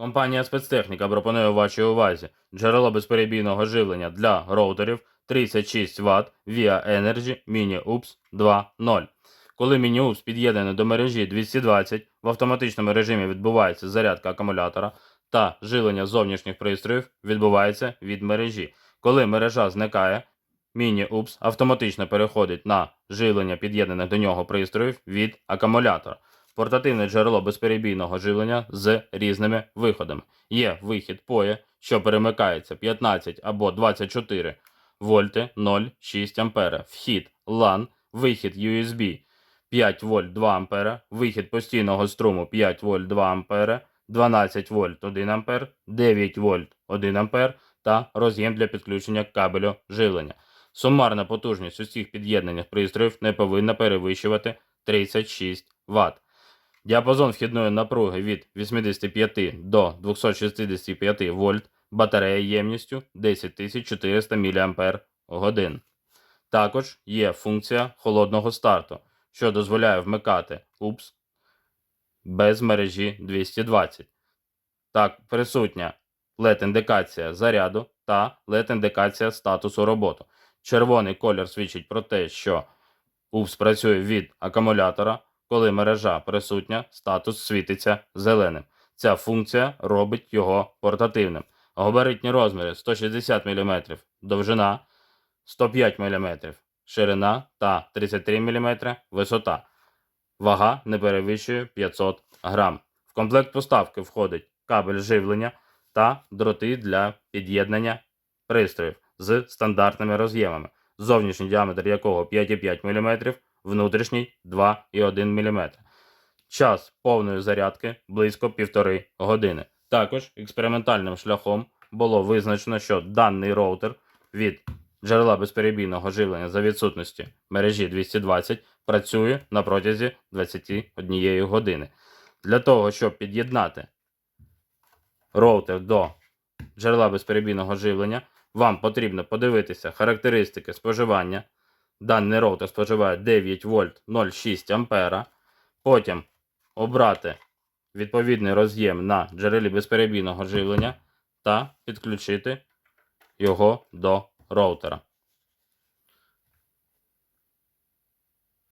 Компанія спецтехніка пропонує вашій увазі джерело безперебійного живлення для роутерів 36 Вт Via Energy Mini UPS 2.0. Коли Mini UPS під'єднаний до мережі 220, в автоматичному режимі відбувається зарядка акумулятора та живлення зовнішніх пристроїв відбувається від мережі. Коли мережа зникає, UPS автоматично переходить на живлення під'єднаних до нього пристроїв від акумулятора. Портативне джерело безперебійного живлення з різними виходами. Є вихід PoE, що перемикається 15 або 24 вольти 0,6 ампера. Вхід LAN, вихід USB 5 вольт 2 ампера, вихід постійного струму 5 вольт 2 ампера, 12 вольт 1 ампер, 9 вольт 1 ампер та роз'єм для підключення кабелю живлення. Сумарна потужність усіх під'єднаних пристроїв не повинна перевищувати 36 Вт. Діапазон вхідної напруги від 85 до 265 вольт, батарея ємністю 10400 мАч. Також є функція холодного старту, що дозволяє вмикати УПС без мережі 220. Так, присутня LED-індикація заряду та LED-індикація статусу роботи. Червоний колір свідчить про те, що УПС працює від акумулятора. Коли мережа присутня, статус світиться зеленим. Ця функція робить його портативним. Габаритні розміри 160 мм, довжина 105 мм, ширина та 33 мм висота. Вага не перевищує 500 грам. В комплект поставки входить кабель живлення та дроти для під'єднання пристроїв з стандартними роз'ємами, зовнішній діаметр якого 5,5 мм, внутрішній 2,1 мм. Час повної зарядки близько 1,5 години. Також експериментальним шляхом було визначено, що даний роутер від джерела безперебійного живлення за відсутності мережі 220 працює на протязі 21 години. Для того, щоб під'єднати роутер до джерела безперебійного живлення, вам потрібно подивитися характеристики споживання. Даний роутер споживає 9 вольт 0,6 ампера. Потім обрати відповідний роз'єм на джерелі безперебійного живлення та підключити його до роутера.